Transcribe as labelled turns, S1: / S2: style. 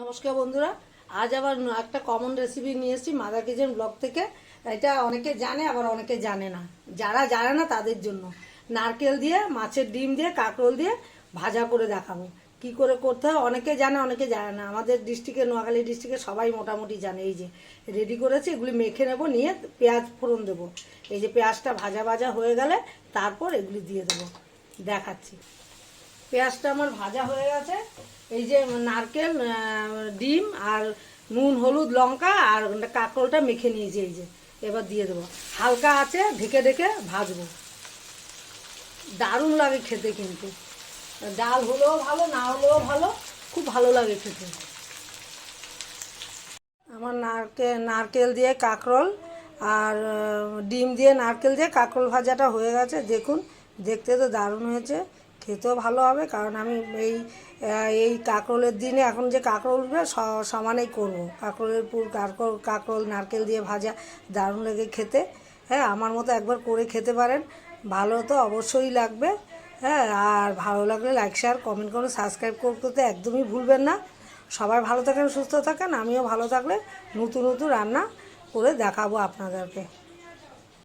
S1: নমস্কার বন্ধুরা। আজ আবার একটা কমন রেসিপি নিয়ে এসেছি মাদার কিচেন ব্লগ থেকে। এটা অনেকে জানে, আবার অনেকে জানে না। যারা জানে না, তাদের জন্য। নারকেল দিয়ে, মাছের ডিম দিয়ে, কাঁকরোল দিয়ে ভাজা করে দেখাবো। কি করে করতে হয়, অনেকে জানে অনেকে জানে না। আমাদের ডিস্ট্রিক্টে নোয়াখালী ডিস্ট্রিক্টে সবাই মোটামুটি জানে। এই যে রেডি করেছি, এগুলি মেখে নেব, নিয়ে পেঁয়াজ ফোড়ন দেবো। এই যে, পেঁয়াজটা ভাজা ভাজা হয়ে গেলে তারপর এগুলি দিয়ে দেবো। দেখাচ্ছি। পেঁয়াজটা আমার ভাজা হয়ে গেছে। এই যে নারকেল ডিম আর নুন, হলুদ, লঙ্কা আর কাঁকরোলটা মেখে নিয়েছি এই যে। এবার দিয়ে দেবো। হালকা আছে, ঢেকে ঢেকে ভাজবো। দারুণ লাগে খেতে কিন্তু। ডাল হলেও ভালো, না হলেও ভালো, খুব ভালো লাগে খেতে। আমার নারকেল নারকেল দিয়ে কাঁকরোল আর ডিম দিয়ে নারকেল দিয়ে কাঁকরোল ভাজাটা হয়ে গেছে। দেখুন, দেখতে তো দারুণ হয়েছে। খেতেও ভালো হবে, কারণ আমি এই এই কাঁকরোলের দিনে এখন যে কাঁকরোল উঠবে সমানেই করব। কাঁকরোলের পুর, কাঁকরোল কাঁকরোল, নারকেল দিয়ে ভাজা দারুণ লেগে খেতে। হ্যাঁ আমার মতো একবার করে খেতে পারেন। ভালো তো অবশ্যই লাগবে। হ্যাঁ আর ভালো লাগলে লাইক শেয়ার কমেন্ট করে সাবস্ক্রাইব করতে একদমই ভুলবেন না। সবাই ভালো থাকেন, সুস্থ থাকেন। আমিও ভালো থাকলে নতুন নতুন রান্না করে দেখাবো আপনাদেরকে।